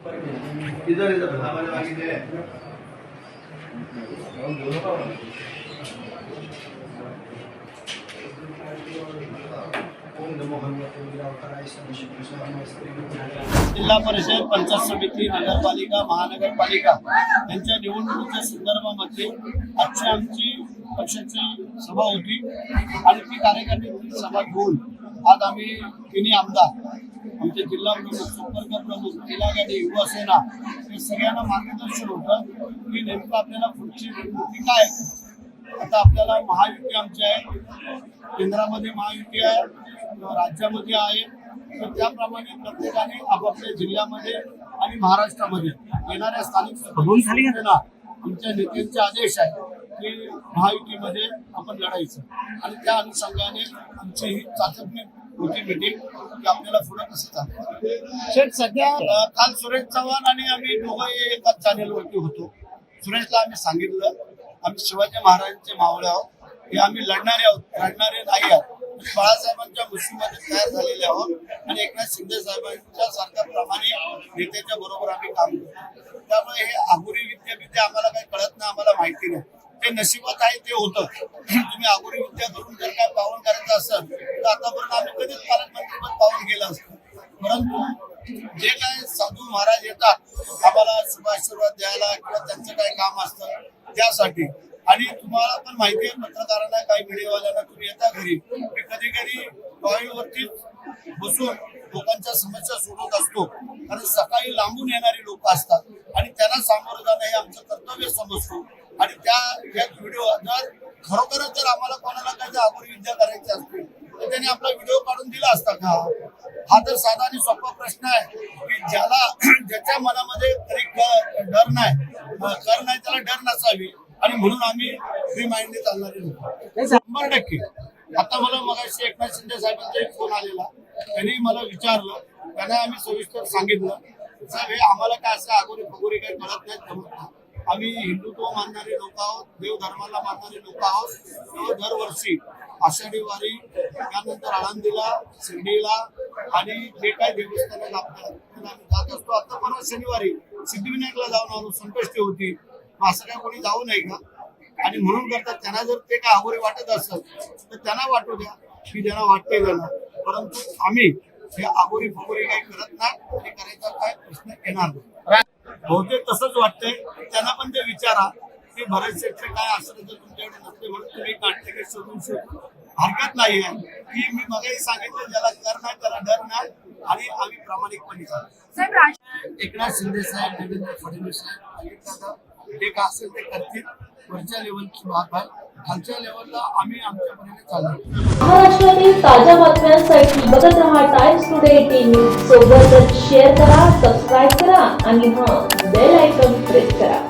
इधर इधर हमारे दे जिल्हा परिषद पंचायत समिती नगरपालिका महानगरपालिका यांच्या निवडणुकीच्या संदर्भामध्ये आजची आमची पक्षाची सभा होती. आणि ती कार्यकारिणीची सभा घेऊन आज आम्ही तिन्ही आमदार आमचे जिल्हा प्रमुख संपर्क प्रमुख महिला गाडी युवा सेना हे सगळ्यांना मार्गदर्शन होतं. की नेमकं आपल्याला पुढची रणनीती काय आहे. आता आपल्याला महायुती आमची आहे. केंद्रामध्ये महायुती आहे राज्यामध्ये आहे. तर त्याप्रमाणे प्रत्येकाने आपापल्या जिल्ह्यामध्ये आणि महाराष्ट्रामध्ये येणाऱ्या स्थानिक आमच्या नेत्यांचे आदेश आहे की महायुतीमध्ये आपण लढायचं. आणि त्या अनुषंगाने आमची ही चाचपणी होती मिटिंग की आपल्याला पुढे कसं चालतं शेठ सध्या काल सुरेश चव्हाण आणि आम्ही दोघंही एकाच चॅनेलवरती होतो. सुरेशला आम्ही सांगितलं आम्ही शिवाजी महाराजांचे मावळे आहोत. हे आम्ही लढणारे आहोत लढणारे नाही आहोत. बाळासाहेबांच्या मुशीमध्ये तयार झालेले आहोत आणि एकनाथ शिंदे साहेबांच्या सरकारप्रमाणे नेत्याच्या बरोबर आम्ही काम करतो. त्यामुळे हे आगुरी विद्या विद्या आम्हाला काही कळत नाही आम्हाला माहिती नाही. ते नशिबात आहे ते होतं. तुम्ही अगोदर विद्या करून जर काय पावन करायचं असेल तर आतापर्यंत आम्ही कधीच पालकमंत्रीपद पावन केलं असतं परंतु जे काय साधू महाराज येतात आम्हाला शुभाशीर्वाद द्यायला किंवा त्यांचं काय काम असतं त्यासाठी. आणि तुम्हाला पण माहिती आहे पत्रकारांना काही मीडियावाल्यांना तुम्ही येता घरी. मी कधी कधी टॉयलवरती बसून लोकांच्या समस्या सोडवत असतो. कारण सकाळी लांबून येणारी लोक असतात. आणि त्यांना सामोरं जाणं हे आमचं कर्तव्य समजतो. आणि त्या या व्हिडिओ जर खरोखरच जर आम्हाला कोणाला काही आगोरी विद्या करायची असतील तर त्यांनी आपला व्हिडिओ काढून दिला असता का? हा तर साधा आणि सोपा प्रश्न आहे की ज्याला ज्याच्या मनामध्ये तरी डर नाही. कर नाही त्याला डर नसावी. आणि म्हणून आम्ही फ्री माइंडने चालणारे शंभर टक्के. आता मला मगाशी एकनाथ शिंदे साहेबांचा एक फोन आलेला. त्यांनी मला विचारलं. त्यांना आम्ही सविस्तर सांगितलं. साहेब हे आम्हाला काय असं आगोरी फगोरी काही कळत नाही आम्ही हिंदुत्व मानणारे लोक आहोत देव धर्माला मानणारे लोक आहोत. दरवर्षी आषाढी वारी त्यानंतर आळंदीला शिर्डीला आणि जे काही देवस्थान जात असतो. आता परवा शनिवारी सिद्धिविनायकला जाऊन आलो संकष्टी होती. मग असं काय कोणी जाऊ नये का? आणि म्हणून करतात त्यांना जर ते काय अगोरी वाटत असेल तर त्यांना वाटू द्या की ज्यांना वाटते त्यांना. परंतु आम्ही हे अगोरी फगोरी काही करत नाही आणि करायचा काय प्रश्न येणार नाही. बहुतेक तसंच वाटतंय. त्यांना पण ते विचारा की बरेचसे क्षेत्र काय असं जर तुमच्याकडे नसते म्हणून तुम्ही काढते शोधून शोधून हरकत नाही आहे. की मी मगाही सांगितलं ज्याला कर नाही त्याला डर नाही आणि आम्ही प्रामाणिकपणे चालू एकनाथ शिंदे साहेब देवेंद्र फडणवीस साहेब अजित दादा जे काय असेल ते करतील. वरच्या लेवलची बाब आहे खालच्या लेवलला आम्ही आमच्या परीने चालू महाराष्ट्रातील ताज्या बातम्यांसाठी बघत रहा टाइम्स टुडे टीव्ही सोबतच शेअर करा सबस्क्राईब करा आणि हा बेल आयकॉन प्रेस करा.